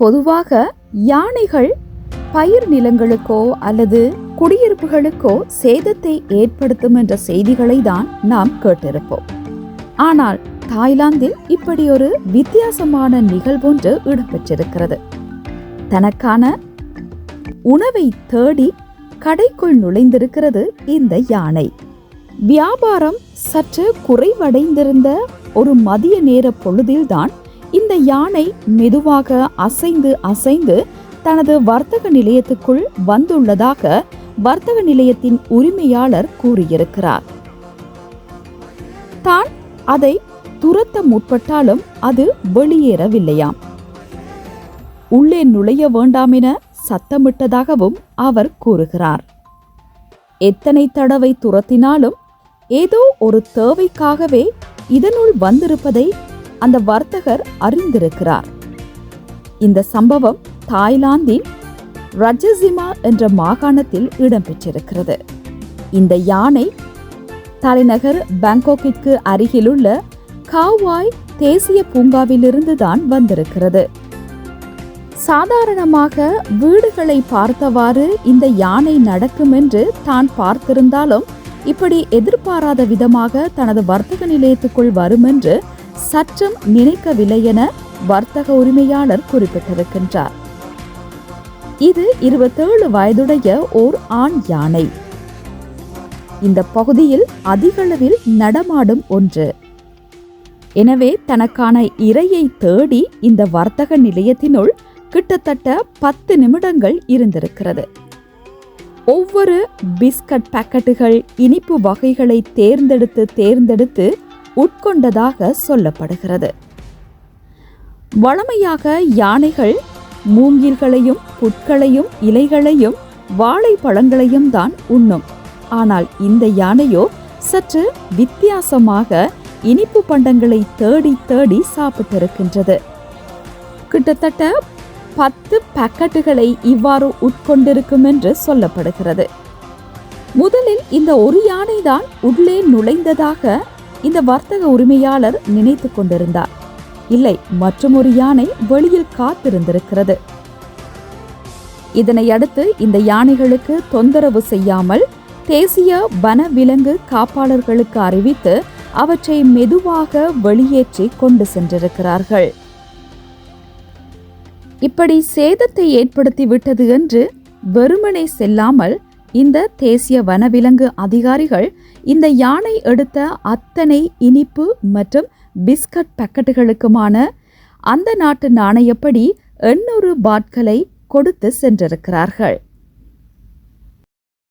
பொதுவாக யானைகள் பயிர் நிலங்களுக்கோ அல்லது குடியிருப்புகளுக்கோ சேதத்தை ஏற்படுத்தும் என்ற செய்திகளை தான் நாம் கேட்டிருப்போம். ஆனால் தாய்லாந்தில் இப்படி ஒரு வித்தியாசமான நிகழ்வொன்று இடம்பெற்றிருக்கிறது. தனக்கான உணவை தேடி கடைக்குள் நுழைந்திருக்கிறது இந்த யானை. வியாபாரம் சற்று குறைவடைந்திருந்த ஒரு மதிய நேர பொழுதில்தான் இந்த யானை மெதுவாக அசைந்து அசைந்து தனது வர்த்தக நிலையத்துக்குள் வந்துள்ளதாக வர்த்தக நிலையத்தின் உரிமையாளர் கூறியிருக்கிறார். தான் அதை துரத்த முற்பட்டாலும் அது வெளியேறவில்லையாம். உள்ளே நுழைய வேண்டாம் என சத்தமிட்டதாகவும் அவர் கூறுகிறார். எத்தனை தடவை துரத்தினாலும் ஏதோ ஒரு தேவைக்காகவே இதனுள் வந்திருப்பதை அந்த வர்த்தகர் அறிந்திருக்கிறார். இந்த சம்பவம் தாய்லாந்தின் ரஜசிமா என்ற மாகாணத்தில் இடம்பெற்றிருக்கிறது. இந்த யானை தலைநகர் பாங்காக்கிற்கு அருகிலுள்ள காவாய் தேசிய பூங்காவிலிருந்து தான் வந்திருக்கிறது. சாதாரணமாக வீடுகளை பார்த்தவாறு இந்த யானை நடக்கும் என்று தான் பார்த்திருந்தாலும் இப்படி எதிர்பாராத விதமாக தனது வர்த்தக நிலையத்துக்குள் வரும் என்று சற்றும் நினைக்கவில்லை என வர்த்தக உரிமையாளர் குறிப்பிட்டிருக்கின்றார். இது இருபத்தேழு வயதுடைய ஓர் ஆண் யானை. இந்த பகுதியில் அதிகளவில் நடமாடும் ஒன்று. எனவே தனக்கான இரையை தேடி இந்த வர்த்தக நிலையத்தினுள் கிட்டத்தட்ட பத்து நிமிடங்கள் இருந்திருக்கிறது. ஒவ்வொரு பிஸ்கட் பாக்கெட்டுகள் இனிப்பு வகைகளை தேர்ந்தெடுத்து தேர்ந்தெடுத்து உட்கொண்டதாக சொல்லப்படுகிறது. வழமையாக யானைகள் மூங்கில்களையும் புட்களையும் இலைகளையும் வாழைப்பழங்களையும் தான் உண்ணும். ஆனால் இந்த யானையோ சற்று வித்தியாசமாக இனிப்பு பண்டங்களை தேடி தேடி சாப்பிட்டிருக்கின்றது. கிட்டத்தட்ட பத்து பாக்கெட்டுகளை இவ்வாறு உட்கொண்டிருக்கும் என்று சொல்லப்படுகிறது. முதலில் இந்த ஒரு யானை தான் உள்ளே நுழைந்ததாக இந்த வர்த்தக உரிமையாளர் நினைத்து கொண்டிருந்தார். இல்லை மற்றொரு யானை வெளியில் காத்திருந்திருக்கிறது. இதனை அடுத்து இந்த யானைகளுக்கு தொந்தரவு செய்யாமல் தேசிய வன விலங்கு காப்பாளர்களுக்கு அறிவித்து அவற்றை மெதுவாக வெளியேற்றி கொண்டு சென்றிருக்கிறார்கள். இப்படி சேதத்தை ஏற்படுத்தி விட்டது என்று வெறுமனே செல்லாமல் இந்த தேசிய வனவிலங்கு அதிகாரிகள் இந்த யானை எடுத்த அத்தனை இனிப்பு மற்றும் பிஸ்கட் பக்கெட்டுகளுக்குமான அந்த நாட்டு நாணயப்படி எண்ணூறு பாட்களை கொடுத்து சென்றிருக்கிறார்கள்.